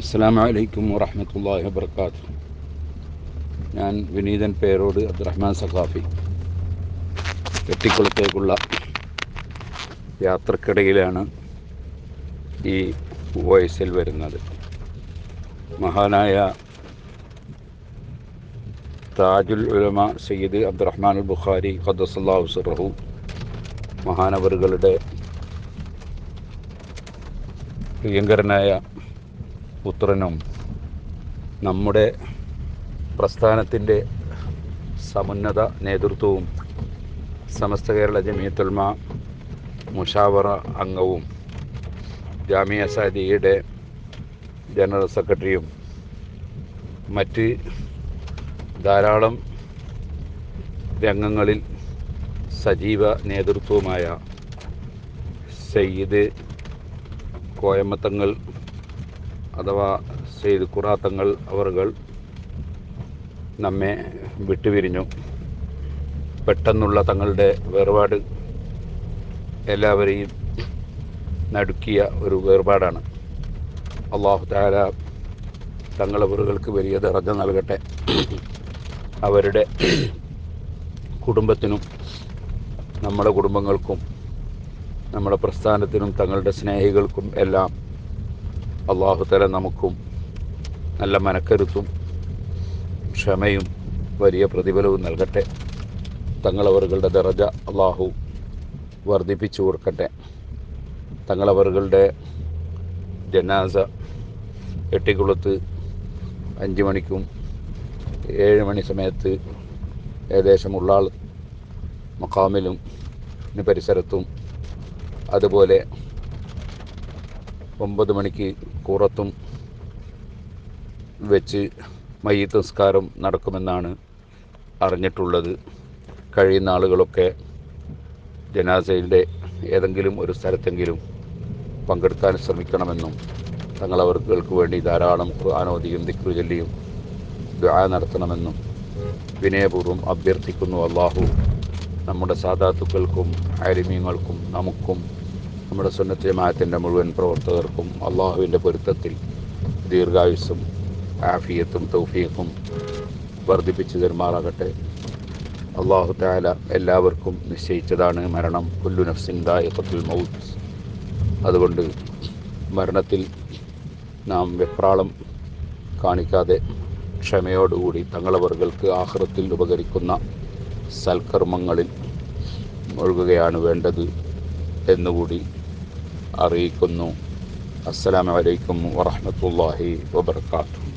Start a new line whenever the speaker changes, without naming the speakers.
അസ്സാം വലൈക്കും വറഹമത്തല്ലാഹി വബർക്കാത്തു ഞാൻ വിനീതൻ പേരോട് അബ്ദുറഹ്മാൻ സഖാഫി വെട്ടിക്കുളത്തേക്കുള്ള യാത്രക്കിടയിലാണ് ഈ വോയിസിൽ വരുന്നത്. മഹാനായ താജുൽ ഉലമ സയ്യിദ് അബ്ദുറഹ്മാൻ അൽ ബുഖാരി ഖദസല്ലാഹു സുറഹു മഹാനവറുകളുടെ പ്രിയങ്കരനായ പുത്രനും നമ്മുടെ പ്രസ്ഥാനത്തിന്റെ സമുന്നത നേതൃത്വവും സമസ്ത കേരള ജമീത്തുൽമ മുഷാവറ അംഗവും ജാമിയ സാദിയുടെ ജനറൽ സെക്രട്ടറിയും മറ്റ് ധാരാളം രംഗങ്ങളിൽ സജീവ നേതൃത്വവുമായ സയ്യിദ് കോയമ്മത്തങ്ങൾ അഥവാ സെയ്ദ് ഖുറാത്തങ്ങൾ അവർകൾ നമ്മെ വിട്ടുപിരിഞ്ഞു. പെട്ടെന്നുള്ള തങ്ങളുടെ വേർപാട് എല്ലാവരെയും നടുക്കിയ ഒരു വേർപാടാണ്. അള്ളാഹു താര തങ്ങളവറുകൾക്ക് വലിയ ദറജ നൽകട്ടെ. അവരുടെ കുടുംബത്തിനും നമ്മുടെ കുടുംബങ്ങൾക്കും നമ്മുടെ പ്രസ്ഥാനത്തിനും തങ്ങളുടെ സ്നേഹികൾക്കും എല്ലാം അള്ളാഹുതല നമുക്കും നല്ല മനക്കരുത്തും ക്ഷമയും വലിയ പ്രതിഫലവും നൽകട്ടെ. തങ്ങളവറുകളുടെ ദറജ അള്ളാഹു വർദ്ധിപ്പിച്ചു കൊടുക്കട്ടെ. തങ്ങളവറുകളുടെ ജനാസ എട്ടിക്കുളത്ത് അഞ്ച് മണിക്കും ഏഴ് മണി സമയത്ത് ഏകദേശം ഉള്ളാൾ മക്കാമിലും പരിസരത്തും അതുപോലെ ഒമ്പത് മണിക്ക് കൂറത്തും വെച്ച് മയ്യത്ത് സംസ്കാരം നടക്കുമെന്നാണ് അറിഞ്ഞിട്ടുള്ളത്. കഴിയുന്ന ആളുകളൊക്കെ ജനാസയുടെ ഏതെങ്കിലും ഒരു സ്ഥലത്തെങ്കിലും പങ്കെടുക്കാൻ ശ്രമിക്കണമെന്നും തങ്ങളവർക്ക് വേണ്ടി ധാരാളം ഖുർആാനോദിയും ദിക്രുചൊല്ലിയും ദ്വാ നടത്തണമെന്നും വിനയപൂർവം അഭ്യർത്ഥിക്കുന്നു അള്ളാഹു നമ്മുടെ സാധാത്തുക്കൾക്കും ആരിമീങ്ങൾക്കും നമുക്കും നമ്മുടെ സുന്നത്ത് ജമാഅത്തിന്റെ മുഴുവൻ പ്രവർത്തകർക്കും അള്ളാഹുവിന്റെ പൊരുത്തത്തിൽ ദീർഘായുസ്സും ആഫിയത്തും തൗഫീഖും വർദ്ധിപ്പിച്ചു തരുമാറാകട്ടെ. അള്ളാഹു താല എല്ലാവർക്കും നിശ്ചയിച്ചതാണ് മരണം. കുല്ലു നഫ്സിൻ ദായഖത്തുൽ മൗത്ത്. അതുകൊണ്ട് മരണത്തിൽ നാം വെപ്രാളം കാണിക്കാതെ ക്ഷമയോടുകൂടി തങ്ങളവർക്ക് ആഹൃത്തിൽ ഉപകരിക്കുന്ന സൽക്കർമ്മങ്ങളിൽ മുഴുകുകയാണ് വേണ്ടത് എന്നുകൂടി അറിയിക്കുന്നു അസ്സലാമലൈക്കും വറഹമത്തല്ലാഹി വബർക്കാത്തു